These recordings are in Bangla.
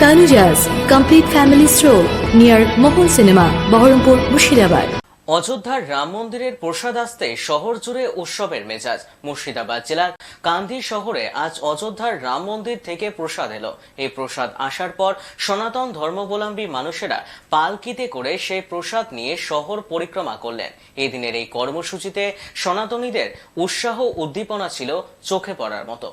Tanuja's complete family stroll near Mohol Cinema, Baharampur, Mushirabad. অযোধ্যার রাম মন্দিরের প্রসাদ আসতে শহর জুড়ে উৎসবের মেজাজ মুর্শিদাবাদ জেলার কান্দি শহরে আজ অযোধ্যার রাম মন্দির থেকে প্রসাদ এলো। এই প্রসাদ আসার পর সনাতন ধর্মাবলম্বী মানুষেরা পালকিতে করে সেই প্রসাদ নিয়ে শহর পরিক্রমা করলেন। এই দিনের এই কর্মসূচিতে সনাতনীদের উৎসাহ উদ্দীপনা ছিল চোখে পড়ার মতো।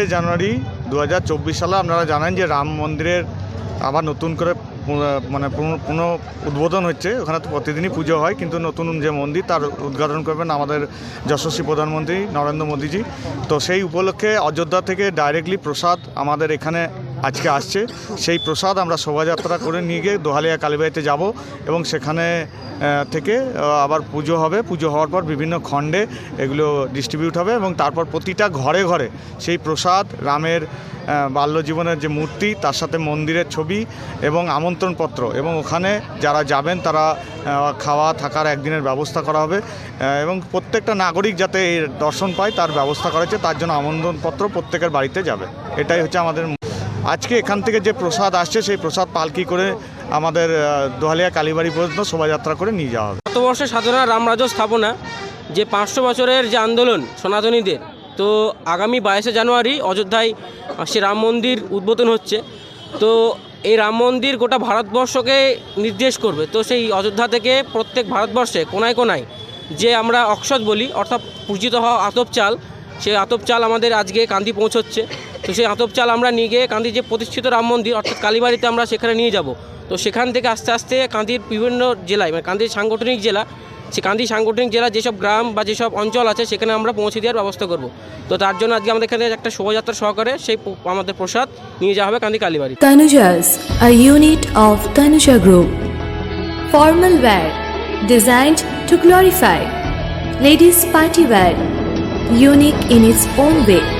বিশে জানুয়ারি দু হাজার চব্বিশ সালে আপনারা জানেন যে রাম মন্দিরের আবার নতুন করে মানে পুনঃ উদ্বোধন হচ্ছে। ওখানে তো প্রতিদিনই পুজো হয়, কিন্তু নতুন যে মন্দির তার উদ্ঘাটন করবেন আমাদের যশস্বী প্রধানমন্ত্রী নরেন্দ্র মোদীজি। তো সেই উপলক্ষে অযোধ্যা থেকে ডাইরেক্টলি প্রসাদ আমাদের এখানে আজকে আসছে। সেই প্রসাদ আমরা শোভাযাত্রা করে নিয়ে গিয়ে দোহালিয়া কালীবাড়িতে যাব এবং সেখানে থেকে আবার পুজো হবে। পুজো হওয়ার পর বিভিন্ন খণ্ডে এগুলো ডিস্ট্রিবিউট হবে এবং তারপর প্রতিটা ঘরে ঘরে সেই প্রসাদ, রামের বাল্যজীবনের যে মূর্তি, তার সাথে মন্দিরের ছবি এবং আমন্ত্রণপত্র এবং ওখানে যারা যাবেন তারা খাওয়া থাকার একদিনের ব্যবস্থা করা হবে। এবং প্রত্যেকটা নাগরিক যাতে দর্শন পায়, তার ব্যবস্থা করা হয়েছে, তার জন্য আমন্ত্রণপত্র প্রত্যেকের বাড়িতে যাবে। এটাই হচ্ছে আমাদের আজকে এখান থেকে যে প্রসাদ আসছে, সেই প্রসাদ পালকি করে আমাদের দোহালিয়া কালীবাড়ি পর্যন্ত শোভাযাত্রা করে নিয়ে যাওয়া হবে। ভারতবর্ষে সাধনা রামরাজ্য স্থাপনা, যে পাঁচশো বছরের যে আন্দোলন সনাতনীদের, তো আগামী বাইশে জানুয়ারি অযোধ্যায় সে রাম মন্দির উদ্বোধন হচ্ছে। তো এই রাম মন্দির গোটা ভারতবর্ষকে নির্দেশ করবে। তো সেই অযোধ্যা থেকে প্রত্যেক ভারতবর্ষে কোনায় কোনায় যে আমরা অক্ষত বলি, অর্থাৎ পূজিত হওয়া আতপ চাল, সেই আতপ চাল আমাদের আজকে কান্দি পৌঁছচ্ছে। তো সেই আতপ চাল আমরা নিয়ে গিয়ে কান্দির যে প্রতিষ্ঠিত রাম মন্দির অর্থাৎ কালীবাড়িতে আমরা সেখানে নিয়ে যাব তো সেখান থেকে আস্তে আস্তে কান্দির বিভিন্ন জেলায় মানে কান্দির সাংগঠনিক জেলা সে কান্দি সাংগঠনিক জেলা যেসব গ্রাম বা যেসব অঞ্চল আছে সেখানে আমরা পৌঁছে দেওয়ার ব্যবস্থা করব তো তার জন্য আজকে আমাদের এখানে একটা শোভাযাত্রা সহকারে সেই আমাদের প্রসাদ নিয়ে যাওয়া হবে কান্দি কালীবাড়ি Tanuja's, a unit of Tanuja Group. Formal wear, designed to glorify. Ladies' party wear, unique in its own way.